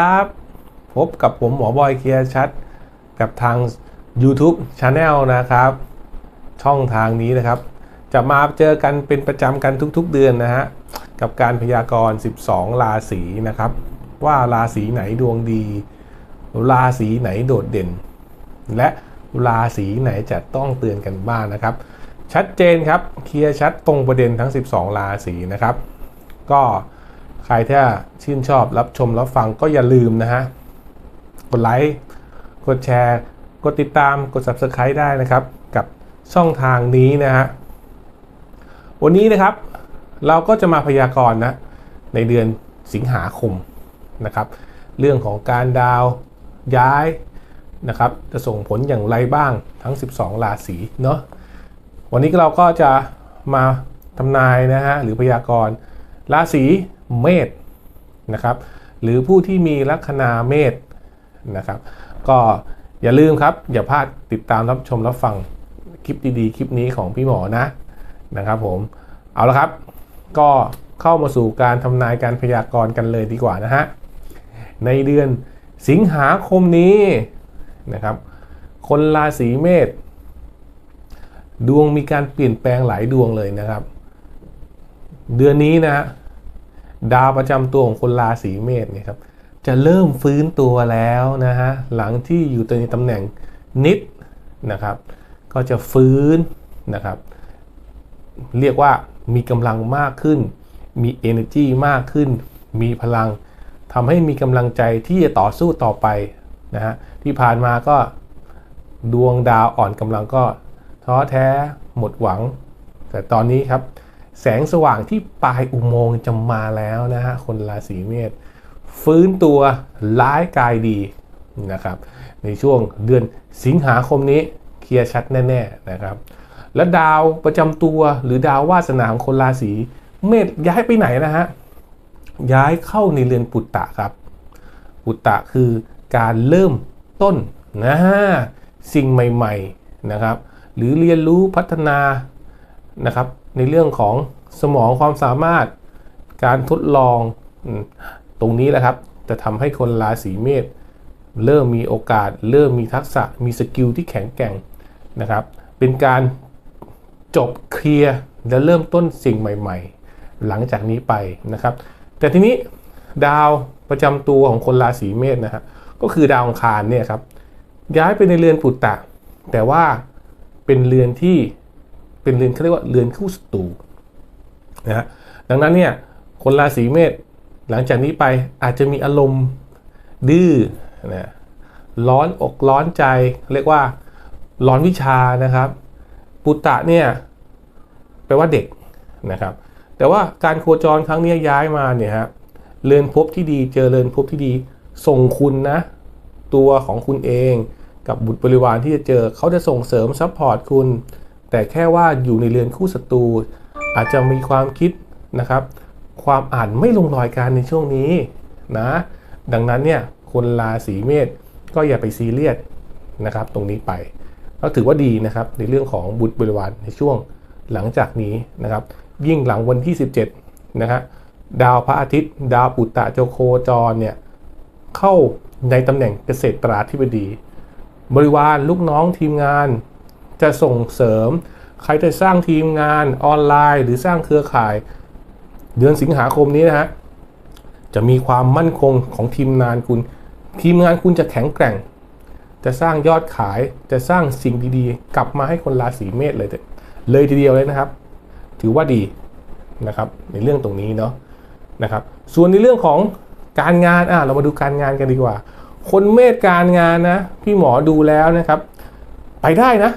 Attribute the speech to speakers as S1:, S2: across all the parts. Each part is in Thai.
S1: ครับพบกับผมหมอบอยเคลียร์ชัด กับทาง YouTube Channel นะครับ ช่องทางนี้นะครับ จะมาเจอกันเป็นประจำกันทุกๆเดือนนะฮะ กับการพยากรณ์ 12 ราศีนะครับ ว่าราศีไหนดวงดี ราศีไหนโดดเด่น และราศีไหนจะต้องเตือนกันบ้างนะครับ ชัดเจนครับเคลียร์ชัดตรงประเด็นทั้ง 12 ราศีนะครับ ก็ ครที่ชื่นชอบรับชมรับฟังก็อย่าลืมนะฮะ กดไลค์ กดแชร์ กดติดตาม กด Subscribe ได้นะครับ กับช่องทางนี้นะฮะ วันนี้นะครับ เราก็จะมาพยากรณ์นะ ในเดือนสิงหาคมนะครับ เรื่องของการดาวย้ายนะครับ จะส่งผลอย่างไรบ้างทั้ง 12 ราศีเนาะ วันนี้เราก็จะมาทำนายนะฮะหรือพยากรณ์ราศี เมษนะครับ หรือผู้ที่มีลัคนาเมษนะครับ ก็อย่าลืมครับ อย่าพลาดติดตามรับชมรับฟังคลิปดีๆ คลิปนี้ของพี่หมอนะนะครับผม เอาละครับ ก็เข้ามาสู่การทำนายการพยากรณ์กันเลยดีกว่านะฮะ ในเดือนสิงหาคมนี้นะครับ คนราศีเมษดวงมีการเปลี่ยนแปลงหลายดวงเลยนะครับ เดือนนี้นะฮะ ดาวประจำตัวของคนราศีเมษเนี่ยครับจะเริ่มฟื้นตัวแล้วนะฮะหลังที่อยู่ในตำแหน่งนิดนะครับ ก็จะฟื้นนะครับ เรียกว่ามีกำลังมากขึ้น มี energy มากขึ้น มีพลังทำให้มีกำลังใจที่จะต่อสู้ต่อไปนะฮะที่ผ่านมาก็ดวงดาวอ่อนกำลังก็ท้อแท้หมดหวัง แต่ตอนนี้ครับ แสงสว่างที่ปลายอุโมงค์จะมาแล้วนะฮะคนราศีเมษฟื้นตัวร้ายกายดีนะครับ ในช่วงเดือนสิงหาคมนี้เคลียร์ชัดแน่ๆนะครับ และดาวประจำตัวหรือดาววาสนาของคนราศีเมษย้ายไปไหนนะฮะย้ายเข้าในเรือนปุตตะครับปุตตะคือการเริ่มต้นนะสิ่งใหม่ ๆนะครับ หรือเรียนรู้พัฒนานะครับ ในเรื่องของสมองความสามารถการทดลองตรงนี้แหละครับ จะทำให้คนราศีเมษเริ่มมีโอกาส เริ่มมีทักษะมีสกิลที่แข็งแกร่งนะครับ เป็นการจบเคลียร์และเริ่มต้นสิ่งใหม่ ๆ หลังจากนี้ไปนะครับ แต่ทีนี้ดาวประจำตัวของคนราศีเมษนะฮะก็คือดาวอังคารเนี่ยครับย้ายไปในเรือนปุตตะ แต่ว่าเป็นเรือนที่ เป็นเรือนเขาเรียกว่าเรือนคู่ศัตรูนะฮะดังนั้นเนี่ยคนราศีเมษหลังจากนี้ไปอาจจะมีอารมณ์ดื้อนะร้อนอกร้อนใจ เรียกว่าร้อนวิชานะครับ ปุตตะเนี่ยแปลว่าเด็กนะครับ แต่ว่าการโคจรครั้งนี้ย้ายมาเนี่ยฮะเรือนภพที่ดีเจอเรือนภพที่ดีส่งคุณนะ ตัวของคุณเองกับบุตรบริวารที่จะเจอเขาจะส่งเสริมซัพพอร์ตคุณ แต่แค่ว่าอยู่ในเรือนคู่ศัตรูอาจจะมีความคิดนะครับ ความอ่านไม่ลงรอยกันในช่วงนี้นะ ดังนั้นเนี่ยคนราศีเมษก็อย่าไปซีเรียสนะครับ ตรงนี้ไปก็ถือว่าดีนะครับในเรื่องของบุตรบริวารในช่วงหลังจากนี้นะครับ ยิ่งหลังวันที่ 17นะฮะดาวพระอาทิตย์ ดาวปุตตะโจโคจรเนี่ยเข้าในตำแหน่งเกษตราธิบดี บริวารลูกน้องทีมงาน จะส่งเสริม ใครจะสร้างทีมงานออนไลน์ หรือสร้างเครือข่าย เดือนสิงหาคมนี้นะฮะจะมีความมั่นคงของทีมงานคุณ ทีมงานคุณจะแข็งแกร่ง จะสร้างยอดขายจะสร้างสิ่งดีๆ กลับมาให้คนราศีเมษเลยเลยทีเดียวเลยนะครับ ถือว่าดีนะครับ ในเรื่องตรงนี้เนาะนะครับ ส่วนในเรื่องของการงานอะเรามาดูการงานกันดีกว่า คนเมษการงานนะ พี่หมอดูแล้วนะครับ ไปได้นะ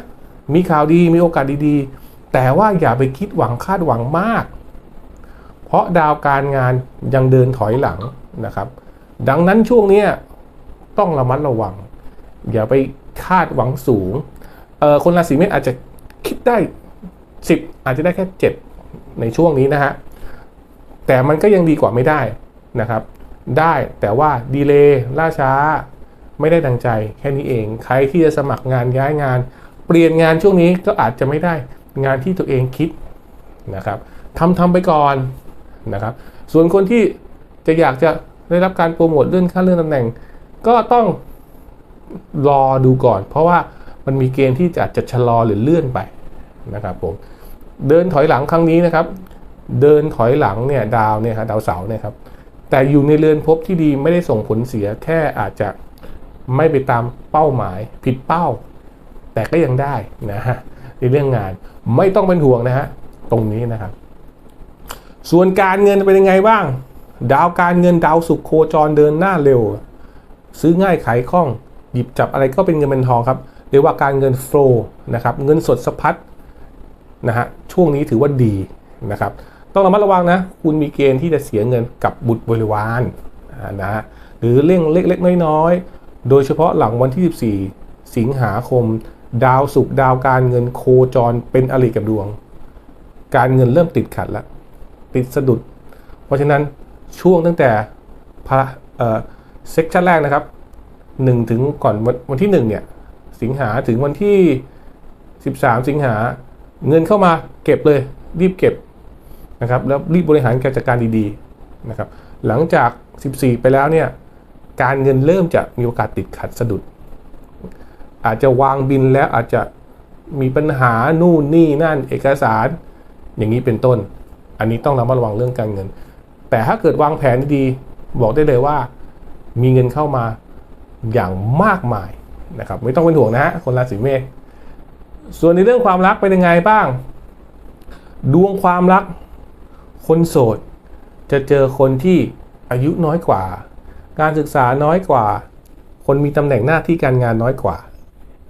S1: มีข่าวดีมีโอกาสดีๆ แต่ว่าอย่าไปคิดหวังคาดหวังมาก เพราะดาวการงานยังเดินถอยหลังนะครับ ดังนั้นช่วงนี้ต้องระมัดระวัง อย่าไปคาดหวังสูง คนราศีเมษอาจจะคิดได้ 10 อาจจะได้แค่ 7 ในช่วงนี้นะฮะ แต่มันก็ยังดีกว่าไม่ได้นะครับ ได้แต่ว่าดีเลย์ล่าช้า ไม่ได้ดังใจแค่นี้เอง ใครที่จะสมัครงานย้ายงาน เปลี่ยนงานช่วงนี้ก็อาจจะไม่ได้งานที่ตัวเองคิดนะครับทำทำไปก่อนนะครับ ส่วนคนที่จะอยากจะได้รับการโปรโมทเลื่อนขั้นเลื่อนตำแหน่ง ก็ต้องรอดูก่อน เพราะว่ามันมีเกณฑ์ที่จะจะชะลอหรือเลื่อนไปนะครับผมเดินถอยหลังครั้งนี้นะครับ เดินถอยหลังเนี่ยดาวเนี่ยครับดาวเสาเนี่ยครับแต่อยู่ในเรือนภพที่ดีไม่ได้ส่งผลเสียแค่อาจจะไม่ไปตามเป้าหมายผิดเป้า แต่ก็ยังได้นะฮะในเรื่องงานไม่ต้องเป็นห่วงนะฮะตรงนี้นะครับ ส่วนการเงินเป็นยังไงบ้าง ดาวการเงินดาวสุขโคจรเดินหน้าเร็ว ซื้อง่ายขายคล่อง หยิบจับอะไรก็เป็นเงินเป็นทองครับเรียกว่าการเงินโฟล์นะครับเงินสดสะพัดนะฮะช่วงนี้ถือว่าดีนะครับ ต้องระมัดระวังนะ คุณมีเกณฑ์ที่จะเสียเงินกับบุตรบริวารนะฮะหรือเรื่องเล็กๆน้อยๆโดยเฉพาะหลังวันที่ 14 สิงหาคม ดาวศุกดาวการเงินโคจรเป็นอริกับดวง การเงินเริ่มติดขัดแล้วติดสะดุด เพราะฉะนั้นช่วงตั้งแต่พระเอ่อเซกชันแรกนะครับ1ถึงก่อนวันวันที่1เนี่ยสิงหาถึงวันที่ 13 สิงหาเงินเข้ามาเก็บเลยรีบเก็บนะครับแล้วรีบบริหารการจัดการดีๆนะครับหลังจาก 14 ไปแล้วเนี่ยการเงินเริ่มจะมีโอกาสติดขัดสะดุด อาจจะวางบินแล้วอาจจะมีปัญหานู่นนี่นั่นเอกสาร อย่างนี้เป็นต้น อันนี้ต้องระมัดระวังเรื่องการเงิน แต่ถ้าเกิดวางแผนดีบอกได้เลยว่า มีเงินเข้ามาอย่างมากมายนะครับ ไม่ต้องเป็นห่วงนะฮะคนราศีเมษส่วนในเรื่องความรักเป็นยังไงบ้าง ดวงความรัก คนโสด จะเจอคนที่อายุน้อยกว่า การศึกษาน้อยกว่า คนมีตำแหน่งหน้าที่การงานน้อยกว่า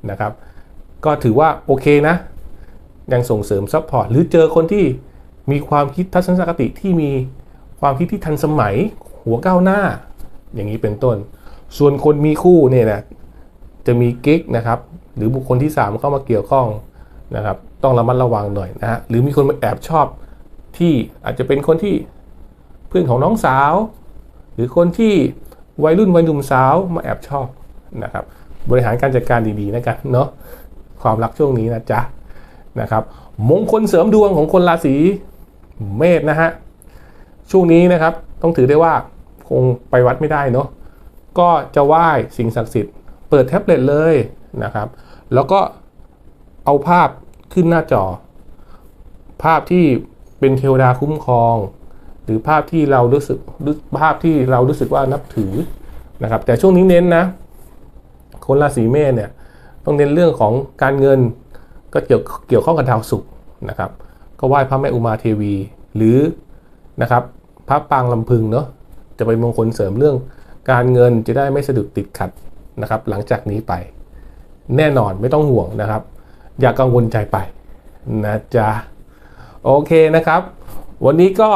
S1: นะครับ ก็ถือว่าโอเคนะ ยังส่งเสริมซัพพอร์ตหรือเจอคนที่มีความคิดทัศนคติที่มีความคิดที่ทันสมัย หัวก้าวหน้า อย่างนี้เป็นต้น ส่วนคนมีคู่เนี่ยนะจะมีกิ๊กนะครับ หรือบุคคลที่ 3 เข้ามาเกี่ยวข้องนะครับ ต้องระมัดระวังหน่อยนะฮะหรือมีคนมาแอบชอบที่อาจจะเป็นคนที่เพื่อนของน้องสาว หรือคนที่วัยรุ่นวัยหนุ่มสาวมาแอบชอบนะครับ บริหารการจัดการดีๆนะกันเนาะความรักช่วงนี้นะจ๊ะนะครับมงคลเสริมดวงของคนราศีเมษนะฮะช่วงนี้นะครับต้องถือได้ว่าคงไปวัดไม่ได้เนาะก็จะไหว้สิ่งศักดิ์สิทธิ์ เปิดแท็บเล็ตเลยนะครับ แล้วก็เอาภาพขึ้นหน้าจอ ภาพที่เป็นเทวดาคุ้มครอง หรือภาพที่เรารู้สึกภาพที่เรารู้สึกว่านับถือนะครับ แต่ช่วงนี้เน้นนะ คนราศีเมษเนี่ยต้องเน้นเรื่องของการเงินก็เกี่ยวเกี่ยวข้องกับดาวศุกร์นะครับ ก็ไหว้พระแม่อุมาเทวี หรือนะครับพระปางลำพึงเนาะจะเป็นมงคลเสริมเรื่องการเงินจะได้ไม่สะดุดติดขัดนะครับ หลังจากนี้ไป แน่นอนไม่ต้องห่วงนะครับ อย่ากังวลใจไปนะจ๊ะโอเคนะครับ วันนี้ก็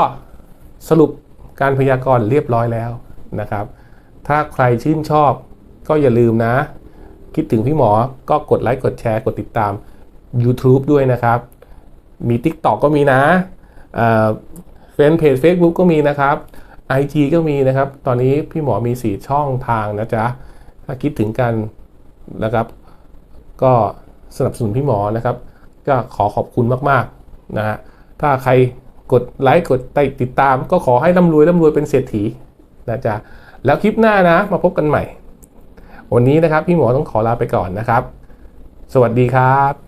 S1: สรุปการพยากรณ์เรียบร้อยแล้วนะครับ ถ้าใครชื่นชอบ ก็อย่าลืมนะ คิดถึงพี่หมอก็กดไลค์กดแชร์กดติดตาม YouTube ด้วยนะครับ มี TikTok ก็มีนะแฟนเพจ Facebook ก็มีนะครับ IG ก็มีนะครับ ตอนนี้พี่หมอมี 4 ช่องทางนะจ๊ะ ถ้าคิดถึงกันนะครับ ก็สนับสนุนพี่หมอนะครับ ก็ขอขอบคุณมากๆนะฮะถ้าใครกดไลค์กดติดตาม ก็ขอให้ร่ำรวยร่ำรวยเป็นเศรษฐีนะจ๊ะแล้วคลิปหน้านะมาพบกันใหม่ วันนี้นะครับพี่หมอต้องขอลาไปก่อนนะครับ สวัสดีครับ